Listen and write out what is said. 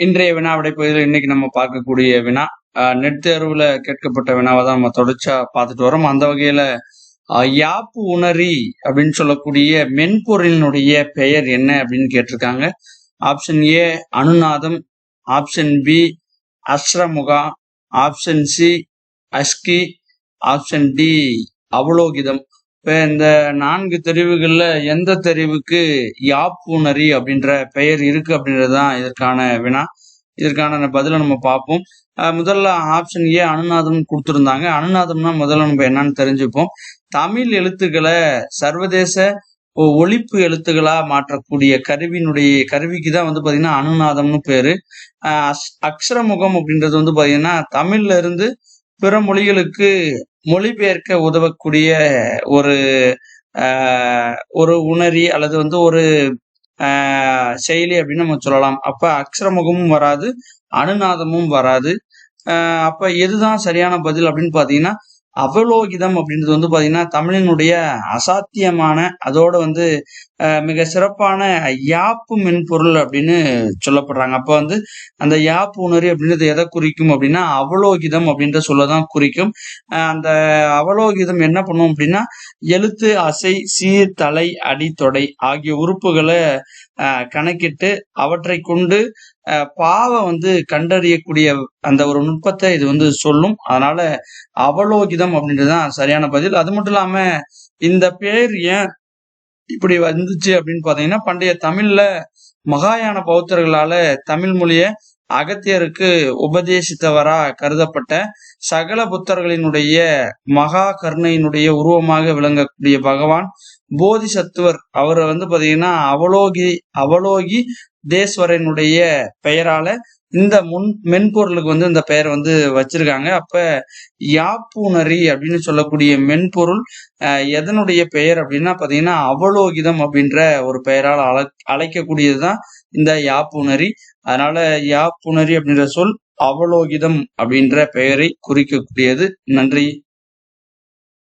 இன்றைய வினா விடை பகுதியில் இன்னைக்கு நம்ம பார்க்கக்கூடிய வினா ஆஹ் நெட் தேர்வுல கேட்கப்பட்ட வினாவை தான் நம்ம தொடர்ச்சா பார்த்துட்டு வரோம். அந்த வகையில யாப்பு உணரி அப்படின்னு சொல்லக்கூடிய மென்பொருளினுடைய பெயர் என்ன அப்படின்னு கேட்டிருக்காங்க. ஆப்ஷன் ஏ அனுநாதம். ஆப்ஷன் பி அஸ்ரமுகா. ஆப்ஷன் சி அஸ்கி. ஆப்ஷன் டி அவலோகிதம். இப்ப இந்த நான்கு தெரிவுகள்ல எந்த தெரிவுக்கு யாப்புணரி அப்படின்ற பெயர் இருக்கு அப்படின்றது தான் இதற்கான வினா. இதற்கான பதிலை நம்ம பார்ப்போம். முதல்ல ஆப்ஷன் ஏ அனுநாதம் கொடுத்துருந்தாங்க. அனுநாதம்னா முதல்ல நம்ம என்னன்னு தெரிஞ்சுப்போம். தமிழ் எழுத்துக்களை சர்வதேச ஒழிப்பு எழுத்துக்களா மாற்றக்கூடிய கருவியினுடைய கருவிக்கு தான் வந்து பாத்தீங்கன்னா அனுநாதம்னு பேரு. அஹ் அக்ஷரமுகம் அப்படின்றது வந்து பாத்தீங்கன்னா தமிழ்ல இருந்து பிற மொழிகளுக்கு மொழிபெயர்க்க உதவக்கூடிய ஒரு ஆஹ், ஒரு உணரி அல்லது வந்து ஒரு ஆஹ், செயலி அப்படின்னு நம்ம சொல்லலாம். அப்ப அக்ஷரமுகமும் வராது அனுநாதமும் வராது. ஆஹ், அப்ப எதுதான் சரியான பதில் அப்படின்னு பாத்தீங்கன்னா அவலோகிதம் அப்படின்றது வந்து பாத்தீங்கன்னா தமிழினுடைய அசாத்தியமான அதோட வந்து மிக சிறப்பான யாப்பு மென்பொருள் அப்படின்னு சொல்லப்படுறாங்க. அப்ப வந்து அந்த யாப்பு உணரி அப்படின்றது எதை குறிக்கும் அப்படின்னா அவலோகிதம் அப்படின்ற சொல்லதான் குறிக்கும். ஆஹ் அந்த அவலோகிதம் என்ன பண்ணும் அப்படின்னா எழுத்து அசை சீர் தலை அடி தொடை ஆகிய உறுப்புகளை கணக்கிட்டு அவற்றை கொண்டு ஆஹ் பாவை வந்து கண்டறியக்கூடிய அந்த ஒரு நுட்பத்தை இது வந்து சொல்லும். அதனால அவலோகிதம் அப்படின்றது தான் சரியான பதில். அது மட்டும் இல்லாம இந்த பேர் ஏன் இப்படி வந்துச்சு அப்படின்னு பாத்தீங்கன்னா பண்டைய தமிழ்ல மகாயான பௌத்தர்களால தமிழ் மொழிய அகத்தியருக்கு உபதேசித்தவரா கருதப்பட்ட சகல புத்தர்களினுடைய மகா கருணையினுடைய உருவமாக விளங்கக்கூடிய பகவான் போதிசத்துவர். அவரை வந்து பாத்தீங்கன்னா அவலோகி அவலோகி தேஸ்வரனுடைய பெயரால இந்த முன் மென்பொருளுக்கு வந்து இந்த பெயர் வந்து வச்சிருக்காங்க. அப்ப யாப்புணரி அப்படின்னு சொல்லக்கூடிய மென்பொருள் எதனுடைய பெயர் அப்படின்னா பாத்தீங்கன்னா அவலோகிதம் அப்படின்ற ஒரு பெயரால் அழை அழைக்கக்கூடியதுதான் இந்த யாப்புணரி அதனால யாப்புணரி அப்படின்ற சொல் அவலோகிதம் அப்படின்ற பெயரை குறிக்கக்கூடியது. நன்றி.